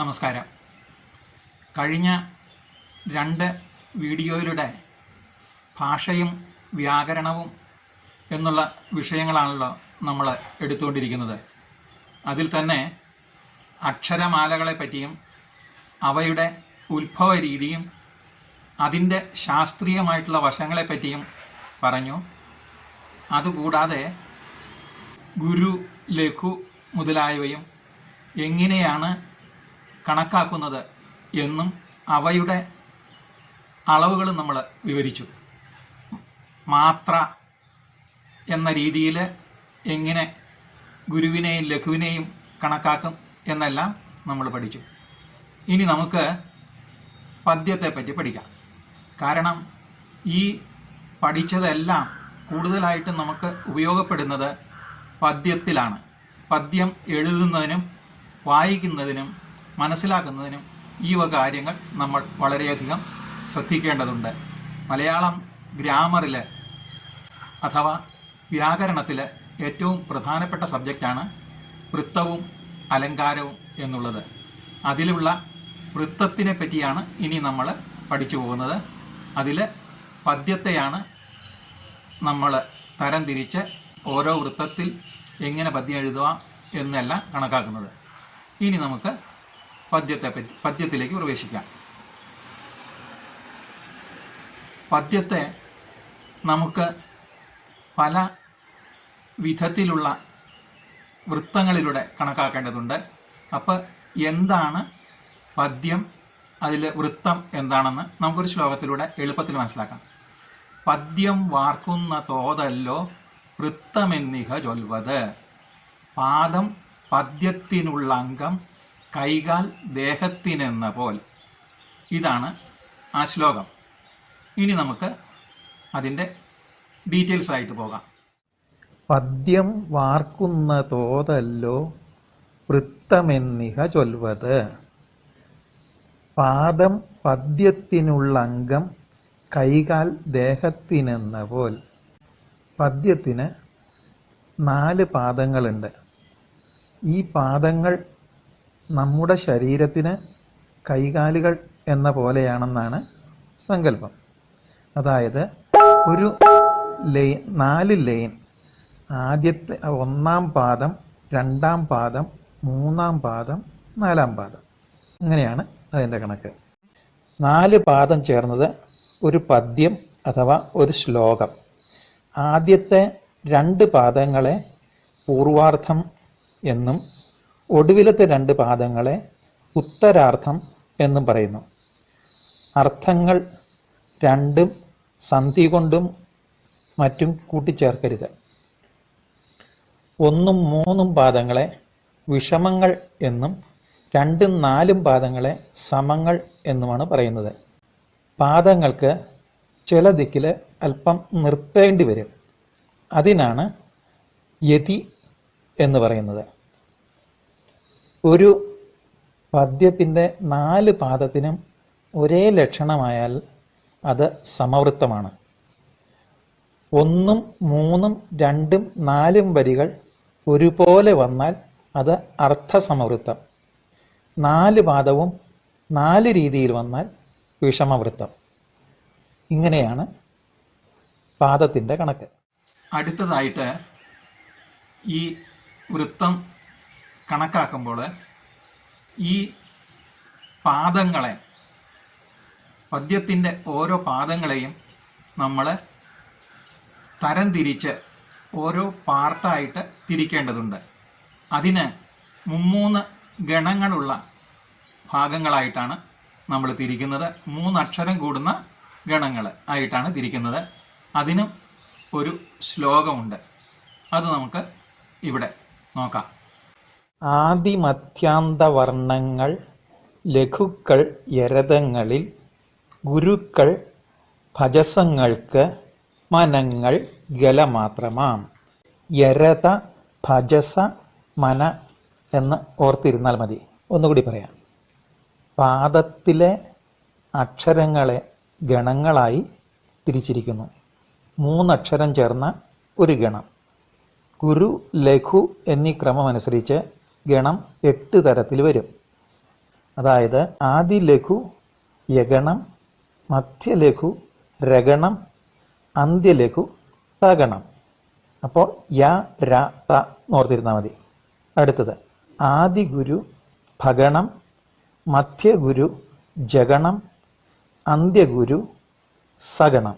നമസ്കാരം. കഴിഞ്ഞ രണ്ട് വീഡിയോയിലൂടെ ഭാഷയും വ്യാകരണവും എന്നുള്ള വിഷയങ്ങളാണല്ലോ നമ്മൾ എടുത്തുകൊണ്ടിരിക്കുന്നത്. അതിൽ തന്നെ അക്ഷരമാലകളെ പറ്റിയും അവയുടെ ഉത്ഭവ രീതിയും അതിന്റെ ശാസ്ത്രീയമായിട്ടുള്ള വശങ്ങളെ പറ്റിയും പറഞ്ഞു. അതുകൂടാതെ ഗുരു ലഘു മുതലായവയും എങ്ങനെയാണ് കണക്കാക്കുന്നത് എന്നും അവയുടെ അളവുകൾ നമ്മൾ വിവരിച്ചു. മാത്ര എന്ന രീതിയിൽ എങ്ങനെ ഗുരുവിനെയും ലഘുവിനെയും കണക്കാക്കും എന്നെല്ലാം നമ്മൾ പഠിച്ചു. ഇനി നമുക്ക് പദ്യത്തെ പറ്റി പഠിക്കാം. കാരണം ഈ പഠിച്ചതെല്ലാം കൂടുതലായിട്ടും നമുക്ക് ഉപയോഗപ്പെടുന്നത് പദ്യത്തിലാണ്. പദ്യം എഴുതുന്നതിനും വായിക്കുന്നതിനും മനസ്സിലാക്കുന്നതിനും ഈ വക കാര്യങ്ങൾ നമ്മൾ വളരെയധികം ശ്രദ്ധിക്കേണ്ടതുണ്ട്. മലയാളം ഗ്രാമറിൽ അഥവാ വ്യാകരണത്തിൽ ഏറ്റവും പ്രധാനപ്പെട്ട സബ്ജക്റ്റാണ് വൃത്തവും അലങ്കാരവും എന്നുള്ളത്. അതിലുള്ള വൃത്തത്തിനെ പറ്റിയാണ് ഇനി നമ്മൾ പഠിച്ചു പോകുന്നത്. അതിൽ പദ്യത്തെയാണ് നമ്മൾ തരംതിരിച്ച് ഓരോ വൃത്തത്തിൽ എങ്ങനെ പദ്യം എഴുതുക എന്നെല്ലാം കണക്കാക്കുന്നത്. ഇനി നമുക്ക് പദ്യത്തെ പറ്റി പദ്യത്തിലേക്ക് പ്രവേശിക്കാം. പദ്യത്തെ നമുക്ക് പല വിധത്തിലുള്ള വൃത്തങ്ങളിലൂടെ കണക്കാക്കേണ്ടതുണ്ട്. അപ്പോൾ എന്താണ് പദ്യം? അതിൽ വൃത്തം എന്താണെന്ന് നമുക്കൊരു ശ്ലോകത്തിലൂടെ എളുപ്പത്തിൽ മനസ്സിലാക്കാം. പദ്യം വാർക്കുന്ന തോതല്ലോ വൃത്തമെന്നിഹ ചൊൽവത്. പാദം പദ്യത്തിനുള്ള അംഗം കൈകാൽ ദേഹത്തിനെന്ന പോൽ. ഇതാണ് ആ ശ്ലോകം. ഇനി നമുക്ക് അതിന്റെ ഡീറ്റെയിൽസ് ആയിട്ട് പോകാം. പദ്യം വാർക്കുന്ന തോതല്ലോ വൃത്തമെന്നിഹ ചൊൽവത്. പാദം പദ്യത്തിനുള്ള അംഗം കൈകാൽ ദേഹത്തിനെന്ന പോൽ. പദ്യത്തിന് നാല് പാദങ്ങളുണ്ട്. ഈ പാദങ്ങൾ നമ്മുടെ ശരീരത്തിന് കൈകാലുകൾ എന്ന പോലെയാണെന്നാണ് സങ്കല്പം. അതായത് ഒരു ലൈൻ നാല് ലൈൻ ആദ്യത്തെ ഒന്നാം പാദം രണ്ടാം പാദം മൂന്നാം പാദം നാലാം പാദം. അങ്ങനെയാണ് അതിന്റെ കണക്ക്. നാല് പാദം ചേർന്നത് ഒരു പദ്യം അഥവാ ഒരു ശ്ലോകം. ആദ്യത്തെ രണ്ട് പാദങ്ങളെ പൂർവാർത്ഥം എന്നും ഒടുവിലത്തെ രണ്ട് പാദങ്ങളെ ഉത്തരാർത്ഥം എന്നും പറയുന്നു. അർത്ഥങ്ങൾ രണ്ടും സന്ധി കൊണ്ടും മറ്റും കൂട്ടിച്ചേർക്കരുത്. ഒന്നും മൂന്നും പാദങ്ങളെ വിഷമങ്ങൾ എന്നും രണ്ടും നാലും പാദങ്ങളെ സമങ്ങൾ എന്നുമാണ് പറയുന്നത്. പാദങ്ങൾക്ക് ചില ദിക്കിൽ അല്പം നിർത്തേണ്ടി വരും. അതിനാണ് യതി എന്ന് പറയുന്നത്. ഒരു പദ്യത്തിന്റെ നാല് പാദത്തിനും ഒരേ ലക്ഷണമായാൽ അത് സമവൃത്തമാണ്. ഒന്നും മൂന്നും രണ്ടും നാലും വരികൾ ഒരുപോലെ വന്നാൽ അത് അർത്ഥസമവൃത്തം. നാല് പാദവും നാല് രീതിയിൽ വന്നാൽ വിഷമവൃത്തം. ഇങ്ങനെയാണ് പാദത്തിന്റെ കണക്ക്. അടുത്തതായിട്ട് ഈ വൃത്തം കണക്കാക്കുമ്പോൾ ഈ പാദങ്ങളെ പദ്യത്തിന്റെ ഓരോ പാദങ്ങളെയും നമ്മൾ തരംതിരിച്ച് ഓരോ പാർട്ടായിട്ട് തിരിക്കേണ്ടതുണ്ട്. അതിന് മുമ്മൂന്ന് ഗണങ്ങളുള്ള ഭാഗങ്ങളായിട്ടാണ് നമ്മൾ തിരിക്കുന്നത്. മൂന്നക്ഷരം കൂടുന്ന ഗണങ്ങൾ ആയിട്ടാണ് തിരിക്കുന്നത്. അതിനും ഒരു ശ്ലോകമുണ്ട്. അത് നമുക്ക് ഇവിടെ നോക്കാം. ആദിമധ്യാന്തവർണങ്ങൾ ലഘുക്കൾ യരതങ്ങളിൽ ഗുരുക്കൾ ഭജസങ്ങൾക്ക് മനങ്ങൾ ഗലമാത്രമാം. യരത ഭജസ മന എന്ന് ഓർത്തിരുന്നാൽ മതി. ഒന്നുകൂടി പറയാം. പാദത്തിലെ അക്ഷരങ്ങളെ ഗണങ്ങളായി തിരിച്ചിരിക്കുന്നു. മൂന്നക്ഷരം ചേർന്ന ഒരു ഗണം. ഗുരു ലഘു എന്നീ ക്രമമനുസരിച്ച് ഗണം എട്ട് തരത്തിൽ വരും. അതായത് ആദി ലഘു യഗണം മധ്യലഘു രഗണം അന്ത്യലഘു തഗണം. അപ്പോൾ യ ര ത ഓർത്തിരുന്നാൽ മതി. അടുത്തത് ആദിഗുരു ഭഗണം മധ്യഗുരു ജഗണം അന്ത്യഗുരു സഗണം.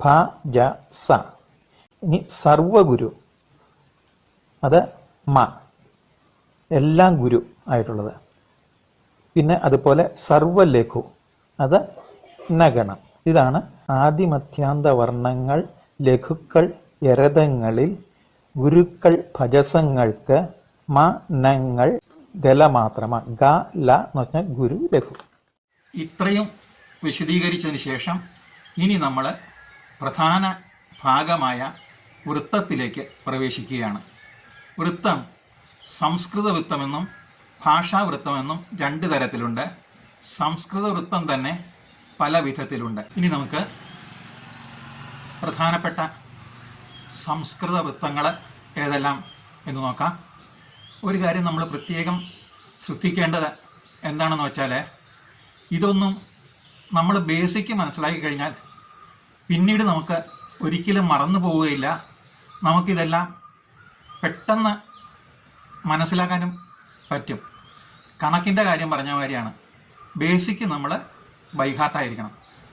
ഭ ജ സ. ഇനി സർവഗുരു. അത് മ. എല്ലാം ഗുരു ആയിട്ടുള്ളത്. പിന്നെ അതുപോലെ സർവലഘു അത് നഗണം. ഇതാണ് ആദിമധ്യാന്ത വർണങ്ങൾ ലഘുക്കൾ എരതങ്ങളിൽ ഗുരുക്കൾ ഭജസങ്ങൾക്ക് മ നങ്ങൾ ഗലമാത്രമ ഗ ല എന്ന് പറഞ്ഞാൽ ഗുരു ലഘു. ഇത്രയും വിശദീകരിച്ചതിന് ശേഷം ഇനി നമ്മൾ പ്രധാന ഭാഗമായ വൃത്തത്തിലേക്ക് പ്രവേശിക്കുകയാണ്. വൃത്തം സംസ്കൃത വൃത്തമെന്നും ഭാഷാവൃത്തമെന്നും രണ്ട് തരത്തിലുണ്ട്. സംസ്കൃത വൃത്തം തന്നെ പല വിധത്തിലുണ്ട്. ഇനി നമുക്ക് പ്രധാനപ്പെട്ട സംസ്കൃത വൃത്തങ്ങൾ ഏതെല്ലാം എന്ന് നോക്കാം. ഒരു കാര്യം നമ്മൾ പ്രത്യേകം ശ്രദ്ധിക്കേണ്ടത് എന്താണെന്ന് വെച്ചാൽ ഇതൊന്നും നമ്മൾ ബേസിക്ക് മനസ്സിലാക്കി കഴിഞ്ഞാൽ പിന്നീട് നമുക്ക് ഒരിക്കലും മറന്നു പോവുകയില്ല. നമുക്കിതെല്ലാം പെട്ടെന്ന് മനസ്സിലാക്കാനും പറ്റും. കണക്കിന്റെ കാര്യം പറഞ്ഞ മാതിരിയാണ്. ബേസിക് നമ്മൾ ബൈഹാർട്ടായിരിക്കണം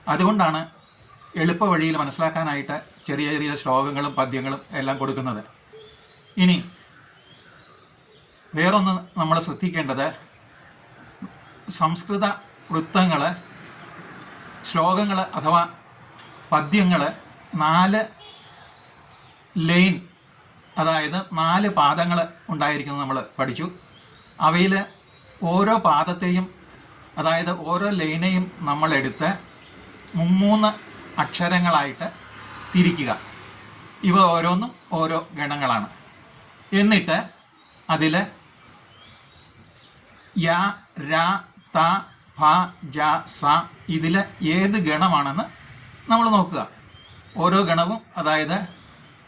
അതുകൊണ്ടാണ് എളുപ്പ വഴിയിൽ മനസ്സിലാക്കാനായിട്ട് ചെറിയ ചെറിയ ശ്ലോകങ്ങളും പദ്യങ്ങളും എല്ലാം കൊടുക്കുന്നത്. ഇനി വേറൊന്ന് നമ്മൾ ശ്രദ്ധിക്കേണ്ടത് സംസ്കൃത വൃത്തങ്ങൾ ശ്ലോകങ്ങൾ അഥവാ പദ്യങ്ങൾ നാല് ലൈൻ അതായത് നാല് പാദങ്ങൾ ഉണ്ടായിരിക്കുന്നത് നമ്മൾ പഠിച്ചു. അവയിൽ ഓരോ പാദത്തെയും അതായത് ഓരോ ലൈനെയും നമ്മളെടുത്ത് മുമ്മൂന്ന് അക്ഷരങ്ങളായിട്ട് തിരിക്കുക. ഇവ ഓരോന്നും ഓരോ ഗണങ്ങളാണ്. എന്നിട്ട് അതിൽ യ ര ത ഭ ജ സ ഇതിൽ ഏത് ഗണമാണെന്ന് നമ്മൾ നോക്കുക. ഓരോ ഗണവും അതായത്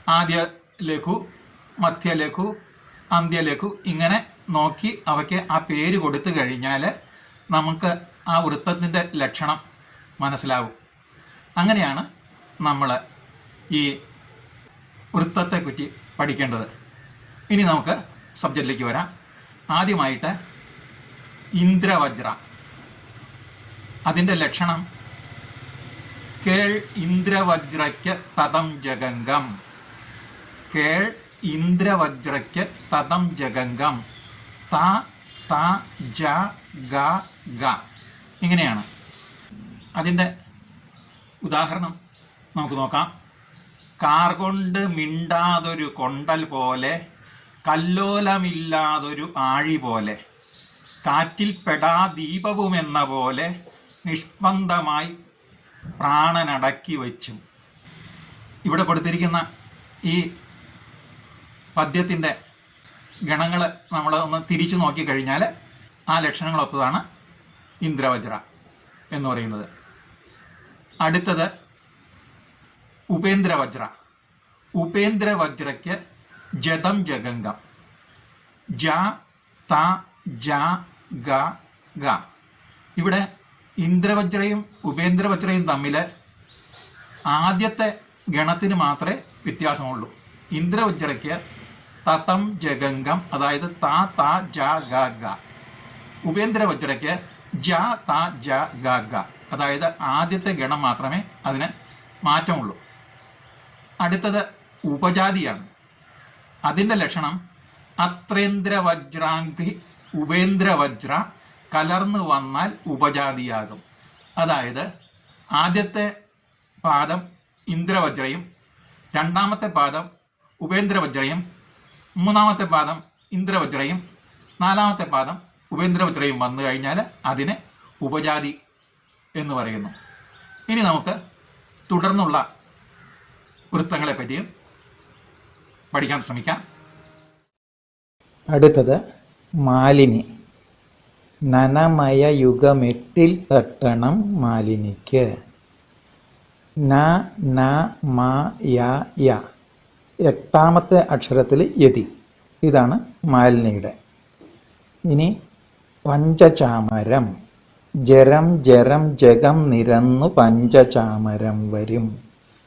ആദ്യ ലഘു മധ്യലഘു അന്ത്യലഘു ഇങ്ങനെ നോക്കി അവയ്ക്ക് ആ പേര് കൊടുത്തു കഴിഞ്ഞാൽ നമുക്ക് ആ വൃത്തത്തിന്റെ ലക്ഷണം മനസ്സിലാവും. അങ്ങനെയാണ് നമ്മൾ ഈ വൃത്തത്തെപ്പറ്റി പഠിക്കേണ്ടത്. ഇനി നമുക്ക് സബ്ജക്റ്റിലേക്ക് വരാം. ആദ്യമായിട്ട് ഇന്ദ്രവജ്ര. അതിന്റെ ലക്ഷണം കേൾ ഇന്ദ്രവജ്രയ്ക്ക് തതം ജഗംഗം. കേൾ ഇന്ദ്രവജ്രയ്ക്ക് തതം ജഗംഗം. ത ത ജ ഗ ഗ. ഇങ്ങനെയാണ്. അതിന്റെ ഉദാഹരണം നമുക്ക് നോക്കാം. കാർ കൊണ്ട് മിണ്ടാതൊരു കൊണ്ടൽ പോലെ കല്ലോലമില്ലാതൊരു ആഴി പോലെ കാറ്റിൽ പെടാ ദീപവുമെന്ന പോലെ നിഷ്പന്ദമായി പ്രാണനടക്കി വച്ചും. ഇവിടെ കൊടുത്തിരിക്കുന്ന ഈ പദ്യത്തിന്റെ ഗണങ്ങൾ നമ്മൾ ഒന്ന് തിരിച്ചു നോക്കിക്കഴിഞ്ഞാൽ ആ ലക്ഷണങ്ങളൊത്തതാണ് ഇന്ദ്രവജ്ര എന്ന് പറയുന്നത്. അടുത്തത് ഉപേന്ദ്രവജ്ര. ഉപേന്ദ്രവജ്രയ്ക്ക് ജതം ജഗംഗം. ജ ത ജ ഗ ഗ. ഇവിടെ ഇന്ദ്രവജ്രയും ഉപേന്ദ്രവജ്രയും തമ്മിൽ ആദ്യത്തെ ഗണത്തിന് മാത്രമേ വ്യത്യാസമുള്ളൂ. ഇന്ദ്രവജ്രയ്ക്ക് തതം ജഗംഗം അതായത് താ താ ജ ഗ ഗ. ജ ത ജ ഗ ഗ. അതായത് ആദ്യത്തെ ഗണം മാത്രമേ അതിന് മാറ്റമുള്ളൂ. അടുത്തത് ഉപജാതിയാണ്. അതിന്റെ ലക്ഷണം അത്രേന്ദ്രവജ്രാംഗി ഉപേന്ദ്രവജ്ര കലർന്നു വന്നാൽ ഉപജാതിയാകും. അതായത് ആദ്യത്തെ പാദം ഇന്ദ്രവജ്രയും രണ്ടാമത്തെ പാദം ഉപേന്ദ്രവജ്രയും മൂന്നാമത്തെ പാദം ഇന്ദ്രവജ്രയും നാലാമത്തെ പാദം ഉപേന്ദ്രവജ്രയും വന്നു കഴിഞ്ഞാൽ അതിനെ ഉപജാതി എന്ന് പറയുന്നു. ഇനി നമുക്ക് തുടർന്നുള്ള വൃത്തങ്ങളെ പറ്റിയും പഠിക്കാൻ ശ്രമിക്കാം. അടുത്തത് മാലിനി. നനമയ യുഗമെട്ടിൽ തട്ടണം മാലിനിക്ക്. ന ന മ യ യ. എട്ടാമത്തെ അക്ഷരത്തിൽ യതി ഇതാണ് മാലിനിയുടെ. ഇനി പഞ്ചചാമരം. ജരം ജരം ജഗം നിരന്നു പഞ്ചചാമരം വരും.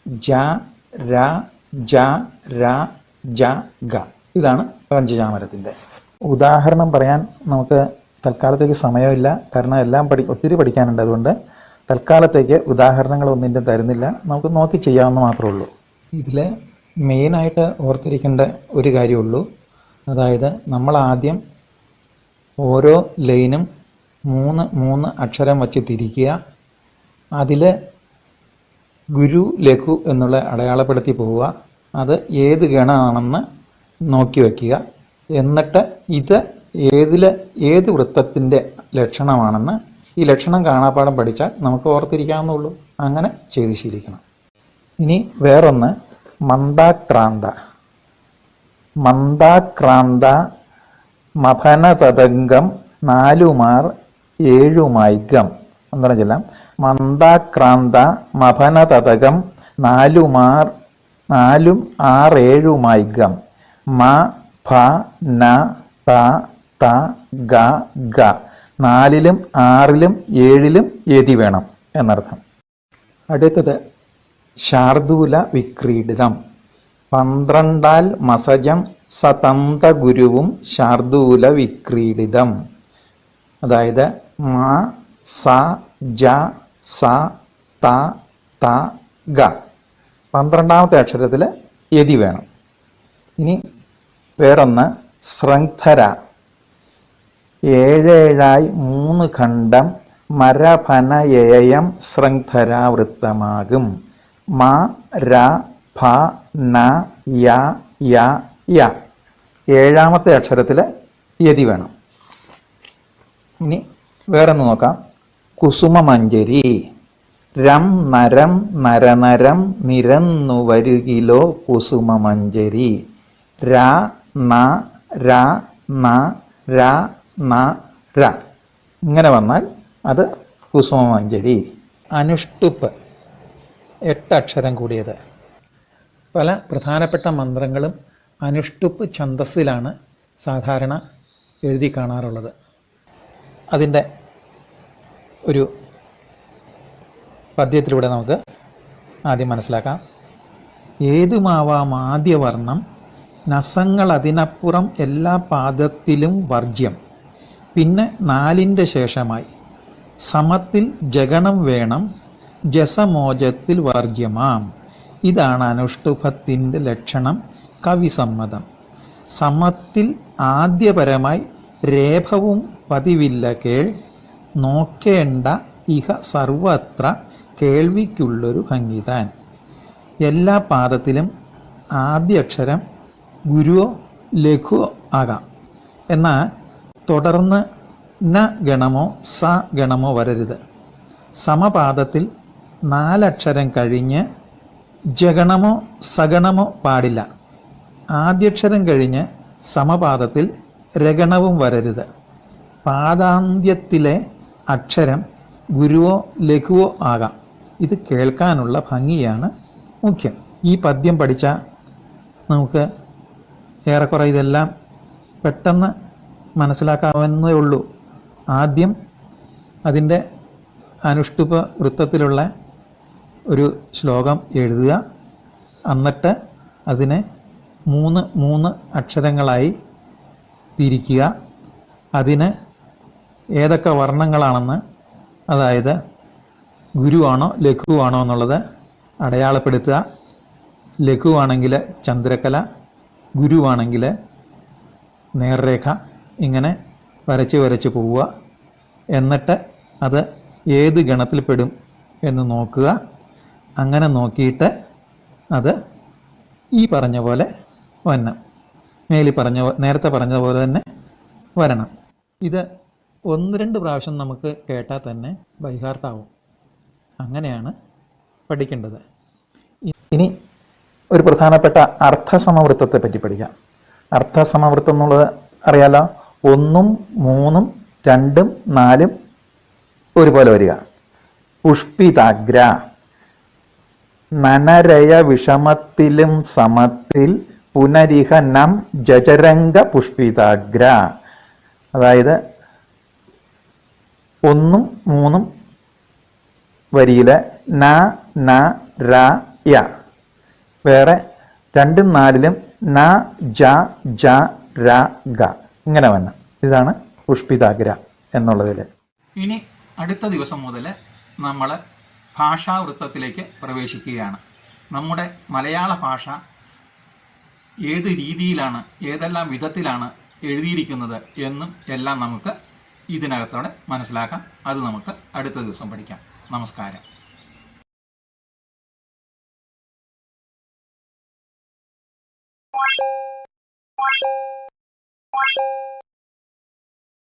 ജ ര ജ ര ജ ഗ. ഇതാണ് പഞ്ചചാമരത്തിന്റെ. ഉദാഹരണം പറയാൻ നമുക്ക് തൽക്കാലത്തേക്ക് സമയമില്ല. കാരണം എല്ലാം പഠി ഒത്തിരി പഠിക്കാനുണ്ട്. അതുകൊണ്ട് തൽക്കാലത്തേക്ക് ഉദാഹരണങ്ങൾ ഒന്നിന്റെ തരുന്നില്ല. നമുക്ക് നോക്കി ചെയ്യാവുന്ന മാത്രമേ ഉള്ളൂ. ഇതിൽ മെയിനായിട്ട് ഓർത്തിരിക്കേണ്ട ഒരു കാര്യമുള്ളൂ. അതായത് നമ്മൾ ആദ്യം ഓരോ ലൈനും മൂന്ന് മൂന്ന് അക്ഷരം വച്ച് തിരിക്കുക. അതിൽ ഗുരു ലഘു എന്നുള്ള അടയാളപ്പെടുത്തി പോവുക. അത് ഏത് ഗണമാണെന്ന് നോക്കി വയ്ക്കുക. എന്നിട്ട് ഇത് ഏതിൽ ഏത് വൃത്തത്തിന്റെ ലക്ഷണമാണെന്ന് ഈ ലക്ഷണം കാണാപ്പാടം പഠിച്ചാൽ നമുക്ക് ഓർത്തിരിക്കാവുന്നുള്ളൂ അങ്ങനെ ചെയ്ത് ശീലിക്കണം. ഇനി വേറൊന്ന്. മന്ദാക്രാന്ത. മന്ദാക്രാന്ത മഭനതതംഗം നാലുമാർ ഏഴുമൈകം എന്താണ് ചെല്ലാം മന്ദാക്രാന്ത മഭനതതകം നാലുമാർ നാലും ആറേഴുമായികം മ ഫ ന ത ത ഗ ഗ. നാലിലും ആറിലും ഏഴിലും എതി വേണം എന്നർത്ഥം. അടുത്തത് ശാർദൂല വിക്രീഡിതം. പന്ത്രണ്ടാൽ മസജം സതന്ത ഗുരുവും ശാർദൂല വിക്രീഡിതം. അതായത് മ സ ജ സ ത ത ഗ. പന്ത്രണ്ടാമത്തെ അക്ഷരത്തിൽ യതി വേണം. ഇനി വേറൊന്ന് ശ്രംഗ്ധര ഏഴേഴായി മൂന്ന് ഖണ്ഡം മരഫനയേയം ശൃംഖരാവൃത്തമാകും. മ ര ഭ ന യ യ യ. ഏഴാമത്തെ അക്ഷരത്തിൽ യതി വേണം. ഇനി വേറൊന്ന് നോക്കാം. കുസുമമഞ്ജരി രം നരം നരനരം നിരന്നു വരുകിലോ കുസുമമഞ്ജരി ര ന ര ന ര ന ര. ഇങ്ങനെ വന്നാൽ അത് കുസുമമഞ്ജരി അനുഷ്ടുപ്പ്. എട്ട് അക്ഷരം കൂടിയത്. പല പ്രധാനപ്പെട്ട മന്ത്രങ്ങളും അനുഷ്ടുപ്പ് ഛന്തസ്സിലാണ് സാധാരണ എഴുതി കാണാറുള്ളത്. അതിന്റെ ഒരു പദ്യത്തിലൂടെ നമുക്ക് ആദ്യം മനസ്സിലാക്കാം. ഏതുമാവാം ആദ്യവർണം നസങ്ങൾ അതിനപ്പുറം എല്ലാ പാദത്തിലും വർജ്യം. പിന്നെ നാലിന്റെ ശേഷമായി സമത്തിൽ ജഗണം വേണം ജസമോജത്തിൽ വർജ്യമാം. ഇതാണ് അനുഷ്ടുഭത്തിന്റെ ലക്ഷണം കവിസമ്മതം. സമത്തിൽ ആദ്യപരമായി രേഭവും പതിവില്ല കേൾ നോക്കേണ്ട ഇഹ സർവത്ര കേൾവിക്കുള്ളൊരു ഭംഗിതാൻ. എല്ലാ പാദത്തിലും ആദ്യ അക്ഷരം ഗുരുവോ ലഘുവോ ആകാം. എന്നാൽ തുടർന്ന് ന ഗണമോ സ ഗണമോ വരരുത്. സമപാദത്തിൽ നാലക്ഷരം കഴിഞ്ഞ് ജഗണമോ സഗണമോ പാടില്ല. ആദ്യക്ഷരം കഴിഞ്ഞ് സമപാദത്തിൽ രഗണവും വരരുത്. പാദാന്ത്യത്തിലെ അക്ഷരം ഗുരുവോ ലഘുവോ ആകാം. ഇത് കേൾക്കാനുള്ള ഭംഗിയാണ് മുഖ്യം. ഈ പദ്യം പഠിച്ചാൽ നമുക്ക് ഏറെക്കുറെ ഇതെല്ലാം പെട്ടെന്ന് മനസ്സിലാക്കാവുന്നതേ ഉള്ളൂ. ആദ്യം അതിന്റെ അനുഷ്ടുപ വൃത്തത്തിലുള്ള ഒരു ശ്ലോകം എഴുതുക. എന്നിട്ട് അതിനെ മൂന്ന് മൂന്ന് അക്ഷരങ്ങളായി തിരിക്കുക. അതിന് ഏതൊക്കെ വർണങ്ങളാണെന്ന് അതായത് ഗുരുവാണോ ലഘുവാണോ എന്നുള്ളത് അടയാളപ്പെടുത്തുക. ലഘുവാണെങ്കിൽ ചന്ദ്രകല ഗുരുവാണെങ്കിൽ നേർരേഖ ഇങ്ങനെ വരച്ച് വരച്ച് പോവുക. എന്നിട്ട് അത് ഏത് ഗണത്തിൽ പെടും എന്ന് നോക്കുക. അങ്ങനെ നോക്കിയിട്ട് അത് ഈ പറഞ്ഞ പോലെ വരണം. മേലി പറഞ്ഞ നേരത്തെ പറഞ്ഞ പോലെ തന്നെ വരണം. ഇത് ഒന്ന് രണ്ട് പ്രാവശ്യം നമുക്ക് കേട്ടാൽ തന്നെ ബൈഹാർട്ടാവും. അങ്ങനെയാണ് പഠിക്കേണ്ടത്. ഇനി ഒരു പ്രധാനപ്പെട്ട അർത്ഥസമവൃത്തത്തെ പറ്റി പഠിക്കാം. അർത്ഥസമവൃത്തം എന്നുള്ളത് അറിയാലോ? ഒന്നും മൂന്നും രണ്ടും നാലും ഒരുപോലെ വരിക. പുഷ്പിതാഗ്ര. നനരയ വിഷമത്തിലും സമത്തിൽ പുനരിഹ നം ജജരംഗ പുഷ്പിതാഗ്ര അതായത് ഒന്നും മൂന്നും വരിയിലെ ന ന ര യ. വേറെ രണ്ടും നാലിലും ന ജ ജ ര ഗ. ഇങ്ങനെ വന്ന. ഇതാണ് പുഷ്പിതാഗ്ര എന്നുള്ളതിൽ ഇനി അടുത്ത ദിവസം മുതൽ നമ്മൾ ഭാഷാവൃത്തത്തിലേക്ക് പ്രവേശിക്കുകയാണ്. നമ്മുടെ മലയാള ഭാഷ ഏത് രീതിയിലാണ് ഏതെല്ലാം വിധത്തിലാണ് എഴുതിയിരിക്കുന്നത് എന്നും എല്ലാം നമുക്ക് ഇതിനകത്തോടെ മനസ്സിലാക്കാം. അത് നമുക്ക് അടുത്ത ദിവസം പഠിക്കാം. നമസ്കാരം. Thank you.